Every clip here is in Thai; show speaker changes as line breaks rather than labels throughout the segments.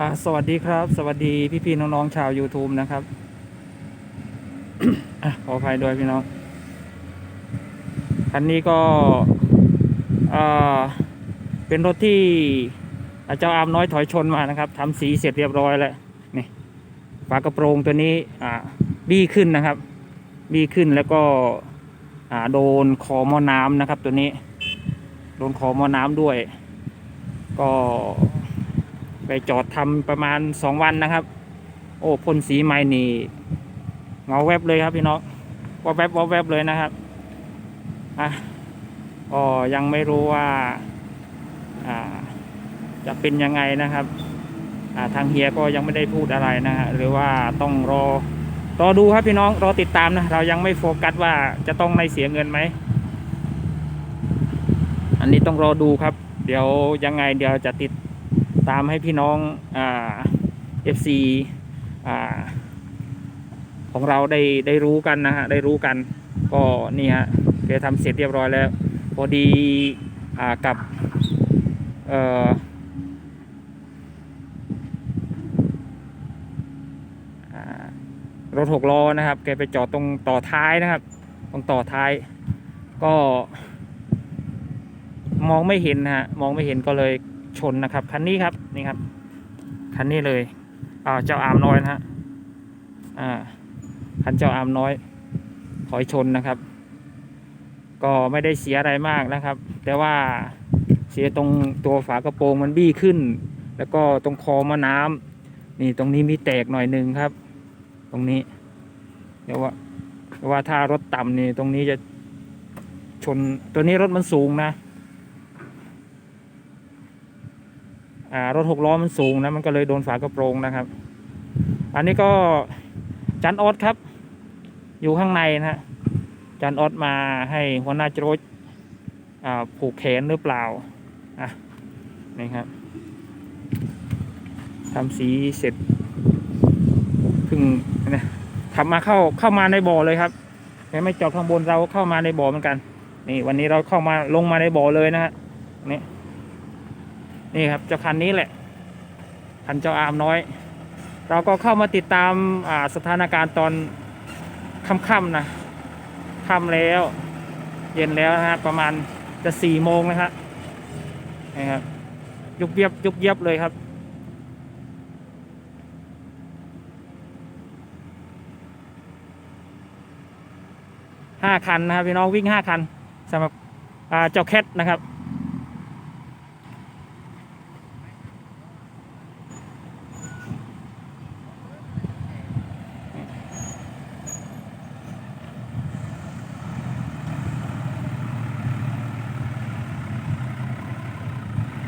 อ่าสวัสดีครับ สวัสดีพี่พี่ๆน้องๆชาว YouTube นะครับอขออภัยด้วยพี่น้อง คันนี้ก็เป็นรถที่เจ้าอามน้อยถอยชนมานะครับทำสีเสร็จเรียบร้อยแล้วนี่ฝากระโปรงตัวนี้บี้ขึ้นนะครับ บี้ขึ้นแล้วก็โดนคอหม้อน้ำนะครับ ตัวนี้ โดนคอหม้อน้ำด้วย ก็ ไปจอดทำประมาณสองวันนะครับ โอ้พ่นสีใหม่นี่เงาแวบเลยครับพี่น้องวาแวบวาแวบเลยนะครับอะก็ยังไม่รู้ว่าอ่า จะเป็นยังไงนะครับอ่าทางเฮียก็ยังไม่ได้พูดอะไรนะฮะหรือว่าต้องรอรอดูครับพี่น้องรอติดตามนะเรายังไม่โฟกัสว่าจะต้องในเสียเงินไหม อันนี้ต้องรอดูครับ เดี๋ยวยังไงเดี๋ยวจะติด ตามให้พี่น้องเอ่า FC อ่าของเราได้ได้รู้กันนะฮะได้รู้กัน ก็นี่ฮะแกทำเสร็จเรียบร้อยแล้ว พอดีอกับรถหกล้อนะครับ แกไปจอดตรงต่อท้ายนะครับ ตรงต่อท้าย ก็ มองไม่เห็นฮะ มองไม่เห็นก็เลย ชนนะครับ คันนี้ครับนี่ครับ คันนี้เลยอ่าเจ้าอามน้อยนะฮะอ่าคันเจ้าอามน้อยถอยชนนะครับ ก็ไม่ได้เสียอะไรมากนะครับ แต่ว่าเสียตรงตัวฝากระโปรงมันบี้ขึ้น แล้วก็ตรงคอมะน้ำนี่ตรงนี้มีแตกหน่อยหนึ่งครับ ตรงนี้เดี๋ยวว่าเดี๋ยวว่าถ้ารถต่ำนี่ตรงนี้จะชนตัวนี้รถมันสูงนะ อ่ารถหกล้อมันสูงนะมันก็เลยโดนฝากระโปรงนะครับ อันนี้ก็จันออดครับ อยู่ข้างในนะฮะจันออดมาให้หัวหน้าโจรสผูกแขนหรือเปล่าอะนี่ครับทำสีเสร็จเพิ่งนะขับมาเข้าเข้ามาในบ่อเลยครับแต่ไม่จอดข้างบนเราเข้ามาในบ่อเหมือนกัน นี่วันนี้เราเข้ามาลงมาในบ่อเลยนะฮะนี่ นี่ครับเจ้าคันนี้แหละ คันเจ้าอามน้อย เราก็เข้ามาติดตามสถานการณ์ตอนค่ำๆนะค่ำแล้ว เย็นแล้วนะฮะประมาณจะสี่โมงนะครับนี่ครับยุบเยียบยุบเยียบเลยครับห้าคันนะครับพี่น้องวิ่งห้าคันสำหรับเจ้าแคทนะครับ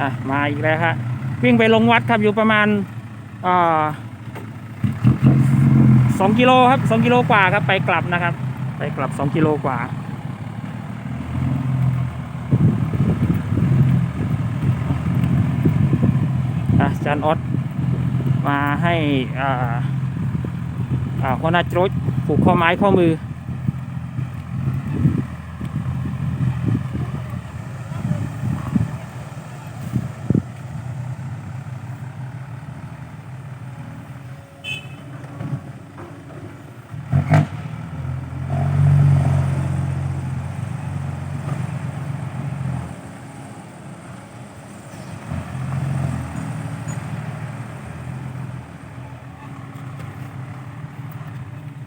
อะมาอีกแล้วฮะวิ่งไปลงวัดครับอยู่ประมาณอ่าสองกิโลครับสองกิโลกว่าครับไปกลับนะครับ ไปกลับสองกิโลกว่าอาจารย์ออสมาให้อ่าอ่าหัวหน้าโจรสผูกข้อไม้ข้อมือ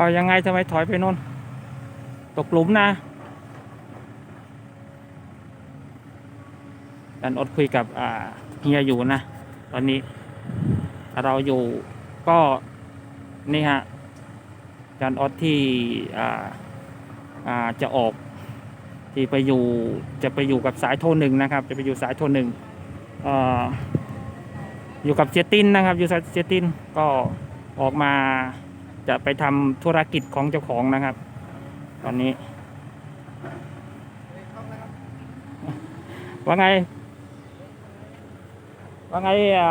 เอายังไงทำไมถอยไปโน่น ตกหลุมนะดันอดคุยกับเฮียอยู่นะ ตอนนี้ เราอยู่ก็นี่ฮะจันอดที่จะออกที่ไปอยู่จะไปอยู่กับสายโทนหนึ่งนะครับ จะไปอยู่สายโทนหนึ่งออยู่กับเจตินนะครับ อยู่สายเจตินก็ออกมา จะไปทำธุรกิจของเจ้าของนะครับ ตอนนี้ว่าไง ว่าไงอ่า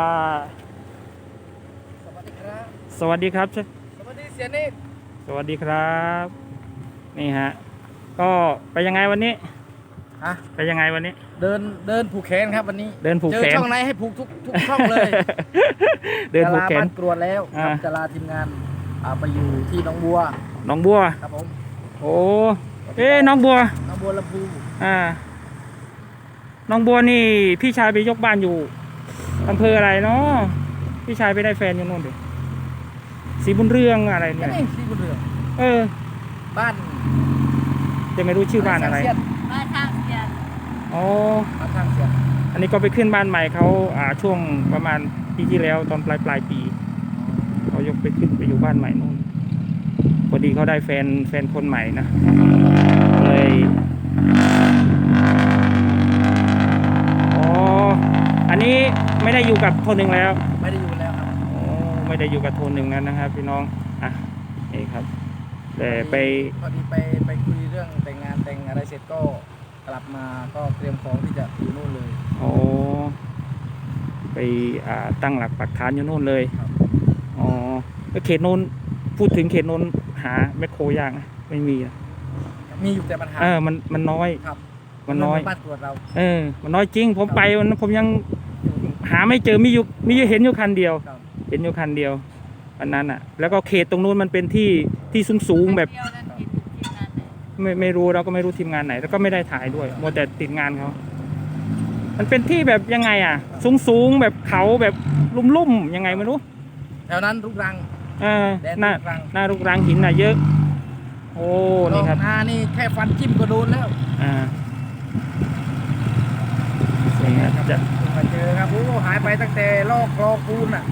สวัสดีครับ
สวัสดีครับ
สวัสดีเสียนี่
สวัสดีครับ นี่ฮะ ก็ไปยังไงวันนี้
ฮะ
ไปยังไงวันนี้
เดินเดินผูกแขนครับวันนี้
เดินผูก
เจ
แข
อนช่องไหนให้ผูกทุกทุกช่องเลย
เดินผูกแข
จะลานบ้านกรวดแล้วครับ
อ่า
จะลาทีมงาน อ่าไปอยู่ที่หน้องบัว
น้องบัว
ครับผม
โอ้เอ๊ะน้องบัว
หน้องบัวลำพู
อ่าน้องบัวนี่พี่ชายไปยกบ้านอยู่อำเภออะไรเนาะพี่ชายไปได้แฟนอยู่นู่นดิสีบุญเรืองอะไรเนี่ย
นี่ที่บุญเรือง
เออ
บ้าน
จะไม่รู้ชื่อบ้านอะไร
เสียน
บ้านข้างเสียน
อ๋อ
บ้านทางเสียน
อันนี้ก็ไปขึ้นบ้านใหม่เขาอ่าช่วงประมาณปีที่แล้วตอนปลายปลายปี เขายกไปขึ้นไปอยู่บ้านใหม่นู่นพอดีเขาได้แฟนแฟนคนใหม่นะก็เลยอ๋ออันนี้ไม่ได้อยู่กับคนหนึ่งแล้ว
ไม่ได้อยู่แล้วครับ
อ๋อไม่ได้อยู่กับโทนหนึ่งนั้นนะครับ พี่น้องอะนี่ครับแต่ไป
พอดีไปไปคุยเรื่องแต่งงานแต่งอะไรเสร็จก็กลับมาก็เตรียมของที่จะอยู่นู่นเลย
อ๋อไปอ่าตั้งหลักปักฐานอยู่นู่นเลย
ครับ
อ๋อแล้ว เขตนู้นพูดถึงเขตนู้นหาแมคโครยากนะไม่มีนะ
มีอยู่แต่ปัญหา
เออมันมันน้อย
ครับ
มันน้อย
บ้านกรวดเรา
เออ มันน้อยจริง ผมไปวันนั้นผมยังหาไม่เจอมีอยู่มีอยู่เห็นอยู่คันเดียว
ครับ
เห็นอยู่คันเดียวอันนั้นอะ แล้วก็เขตตรงนู้นมันเป็นที่ที่สูงสูงๆแบบ
เดียวนั้นกินทีมงานไหน
ไม่ไม่รู้เราก็ไม่รู้ทีมงานไหน แล้วก็ไม่ได้ถ่ายด้วยมัวแต่ติดงานเขามันเป็นที่แบบยังไงอะ สูงสูงๆแบบเขาแบบลุ่มลุ่มๆยังไงไม่รู้
แถวนั้นรุกรัง
เออ
แดน
หน้า
ลูกรัง
หน้าลูกรังหินน่ะเยอะ โอ้ นี่ครับ
หน้านี่แค่ฟันจิ้มก็โดนแล้ว
อ่านี่ครับจะ
มาเจอครับโอ้หายไปตั้งแต่ลอกคลอคูนอะ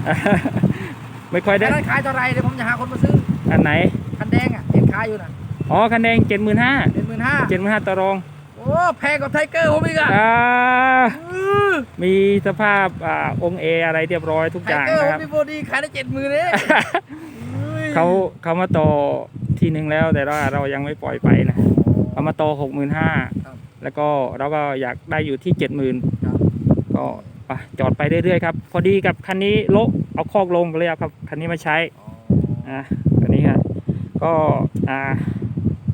ไม่ค่อย
อั
ได้
นนั้นขายเท่าไหรเดี๋ยวผมจะหาคนมาซื้อ
อันไหน
คันแดงอะเห็นขายอยู่น่ะ
อ๋อ คันแดงเจ็ดหมื่นห้า
เป็นหมื่นห้า
เจ็ดหมื่นห้าต่อรอง
โอ้ แพงกว่าไทเกอร์ผมอีกอะ
อ่า
อื้อ
มีสภาพอ่าองค์เออะไรเรียบร้อยทุก
ไท
อย่าง
เกอร์
นะ
ผ
ค
ม
รับ
มีโบดีขายได้เจ็ดหมื่นเอง
เขาเขามาต่อทีหนึ่งแล้วแต่ว่าเรายังไม่ปล่อยไปนะเขามาต่อหกหมื่นห้า
ครับ
แล้วก็เราก็อยากได้อยู่ที่เจ็ดหมื่น
ครับ
ก็ไปจอดไปเรื่อยๆครับพอดีกับคันนี้โละเอาคอกลงก็เลยเอาครับคันนี้มาใช้อะคันนี้ครับก็อ่า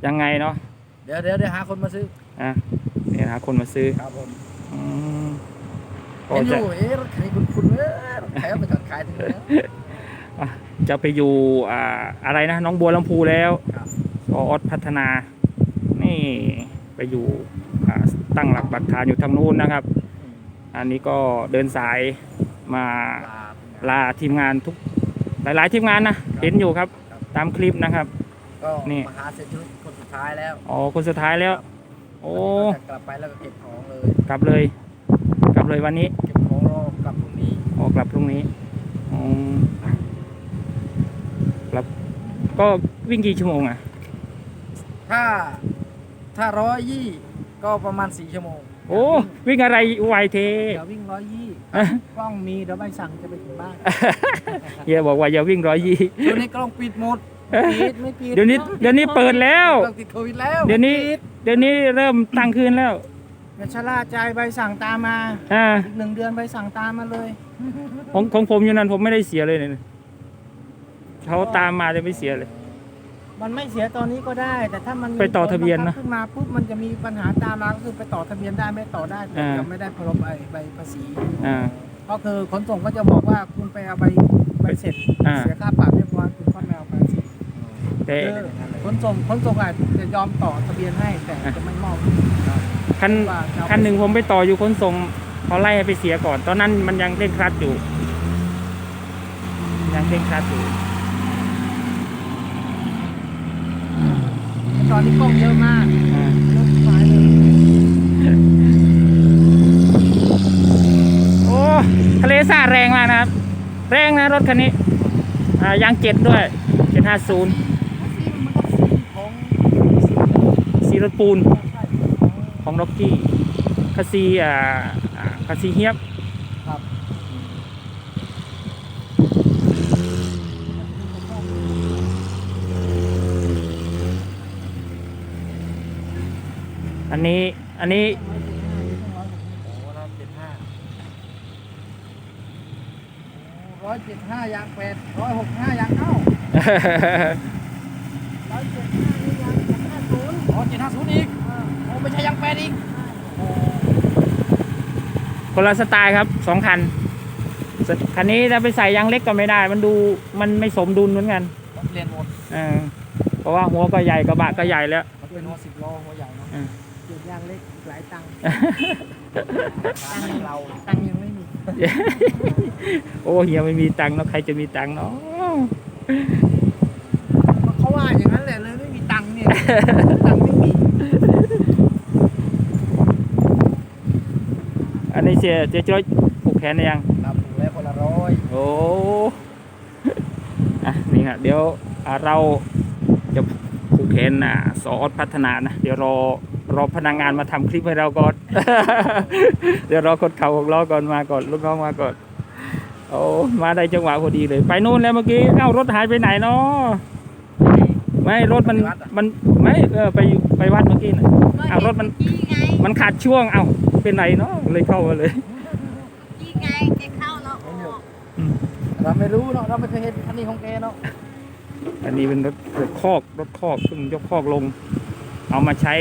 ยังไงเนาะ
เดี๋ยวเดี๋ยวเดี๋ยวหาคนมาซื้อ
อะเนี่ยหาคนมาซื้อ
ครับผม
อืมก็
เห็นอ
จะ
ยู่เอ๊ะรถขายคุณคุณเอ๊ะรถขายเอาไปจอดขายถึงแล้ว
จะไปอยู่อ่าอะไรนะน้องบัวลำพูแล้ว
ครับ
ก็ออดพัฒนา นี่ไปอยู่อ่าตั้งหลักปักฐานอยู่ทางนู้นนะครับ อันนี้ก็เดินสายมา
ลา
ลาทีมงานทุกหลาย ๆ ทีมงานนะเห็นอยู่ครับ
ครับ
ตามคลิปนะครับ
ก็
นี่
มาหาเศรษฐีคนสุดท้ายแล้ว
อ๋อคนสุดท้ายแล้ว โอ้
จะกลับไปแล้วก็เก็บของเลย
กลับเลยกลั บเลยวันนี้
เก็บของรอกลับพรุ่งนี้
อ๋อกลับพรุ่งนี้อ๋อครับ ก็วิ่งกี่ชั่วโมงอะ
ถ้าถ้าร้อยยี่ก็ประมาณสี่ชั่วโมง
โอ้วิ่งอะไรไวเท
เดี๋ยววิ่งร้อยยี่
อะ
กล้องมีเดี๋ยวใบสั่งจะไปถึงบ้าน
เฮียบอกว่าอย่าวิ่งร้อยยี่
ตัวนี้กล้องปิดหมด
ปิดไม่ปิด
เดี๋ยวนี้เดี๋ยวนี้เปิดแล้ว
กล้องติดโควิดแล้ว
เดี๋ยวนี้เดี๋ยวนี้เริ่มตั้งคืนแล้ว
อย่าชะล่าใจใบสั่งตามมา
อ่า
อีกหนึ่งเดือนใบสั่งตามมาเลย
ของของผมอยู่นั้นผมไม่ได้เสียเลยเนี่ยเขาตามมาจะไม่เสียเลย
มันไม่เสียตอนนี้ก็ได้ แต่ถ้ามันมี
ไปต่อทะเบียนนะ
ผลบังคับขึ้นมาปุ๊บมันจะมีปัญหาตามมาก็คือไปต่อทะเบียนได้ไม่ต่อได้แต่
อ่า
จะไม่ได้พรบใบใบภาษี
อ่า
ก็คือขนส่งก็จะบอกว่าคุณไปเอาใบใบเสร็จ
อ่า
เสียค่าปรับเรียบร้อยคุณก็ไม่เอาใบเสร็จ
แต่
คือขนส่งขนส่งอาจจะยอมต่อทะเบียนให้แต่จะไม่มอบ
คัน
ว่าจะเอาไป
คันหนึ่งผมไปต่ออยู่ขนส่งเขาไล่ให้ไปเสียก่อน ตอนนั้นมันยังเร่งครัดอยู่ ยังเร่งครัดอยู่
ตอนนี้กล้องเยอะมาก
อ่า
รถสายเลย
โอ้ทะเลสาบแรงมากนะครับ แรงนะรถคันนี้อ่ายางเจ็ดด้วยเจ็ดห้าศูนย์
ของ
สีรถปูน ของล็อกกี้คาซีอ่าอ่าคาซีเฮียบ
ครับ
อันนี้อันนี้
โอ้ร้อยเจ็ดห้าร้อยเจ็ดห้ายางแปดร้อยหกห้ายางเก้าร้อยเจ็ดห้านี่ยางห้าศูนย์อ๋อเจ็ดห้าศูนย์อีกโอ้ ไม่ใช่ยางแปดอีกโค
นละสไตล์ครับสองคันสคันนี้ถ้าไปใส่ยางเล็กก็ไม่ได้ มันดูมันไม่สมดุลเหมือนกัน
ต้องเปลี่ยนหมด
เออเพราะว่าหัวก็ใหญ่กระบะก็ใหญ่แล้ว
มันเป็นหัวสิบล้อหัวใหญ่เนาะ
อืม
เก็บยางเล็กหลายตังค์
ตังค์เรา
ตังค์ยังไม่มี
โอ้เฮียไม่มีตังค์แล้วใครจะมีตังค์เนาะ
เขาว่าอย่างนั้นแหละเลยไม่มีตังค์เนี่ยตังค์ไม่มี
อันนี้เสียเจ๊จ้อยผูกแขนหรือยัง
ตามถูกแล้วคนละร้อย
โอ้อะนี่ครับเดี๋ยวอ่าเราจะผูกแขนอะสออดพัฒนานะเดี๋ยวรอรอพนักงานมาทำคลิปให้เราก่อน เดี๋ยวรอคนเข่าหกล้อก่อนมาก่อนลูกน้องมาก่อนโอ้มาได้จังหวะพอดีเลย ไปนู่นแล้วเมื่อกี้เอ้ารถหายไปไหนเนาะไม่รถมันมันไม่เออไปไปวัดเมื่อกี้นะเอารถมัน
กี้ไง
มันขาดช่วงเอ้า เป็นไหนเนาะเลยเข้ามาเลย
กี้ไงแกเข้าแล้วออก
เราไม่รู้เนาะเราไม่เคยเห็นคันนี้ของแกเนาะ
อันนี้เป็นรถรถคอกรถคอกเพิ่งยกคอกลง เอามาใช้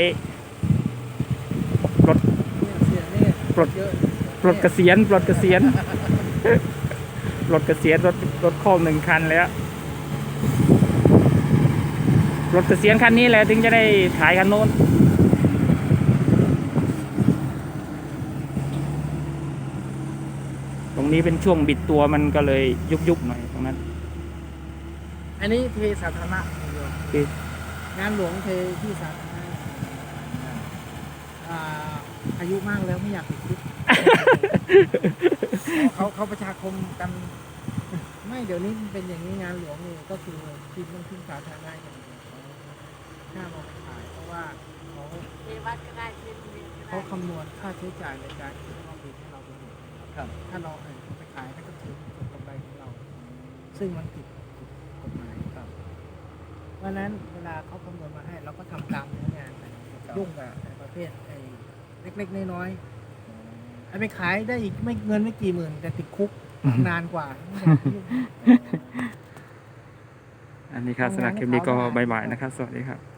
เนี่ยเสียเนี่ย
ปลด
เยอะ
ปลดเกษียณปลดเกษียณปลดเกษียณรถรถคอกหนึ่งคันแล้วปลดเกษียณคันนี้แหละถึงจะได้ขายคันโน้น รงนี้เป็นช่วงบิดตัวมันก็เลยยุบยุบๆหน่อยตรงนั้น
อันนี้เทสาธารณะอย่างเดียว
เท
งานหลวงเทที่สาธารณะอ่าอายุมากแล้วไม่อยากติดคุกเขาเขาประชาคมกัน ไม่เดี๋ยวนี้มันเป็นอย่างนี้งานหลวงนี่ก็คือที่ต้องขึ้นสาธารณะอย่างเดียวห้ามเอาไปขายเพราะว่าเขา
เทวัดก็ได้เทโรงเรียนก็
เขา
ได้
คำนวณค่าใช้จ่ายในการที่เราบิ
ครับ
ถ้าเราเออไปขายให้ก็ถือเป็นกำไรของเรา ซึ่งมันผิดกฎหมายครับ เพราะฉะนั้นเวลาเขาคำนวณมาให้ เราก็ทำตามเนื้องานไปยุ่งกับไอ้ประเภทไอ้เล็กๆน้อยๆไอ้ไปขายได้อีกไม่เงินไม่กี่หมื่น แต่ติดคุกนานกว่าไม่อยากยุ่ง
อันนี้ครับสำหรับคลิปนี้ก็บายบายนะครับ สวัสดีครับ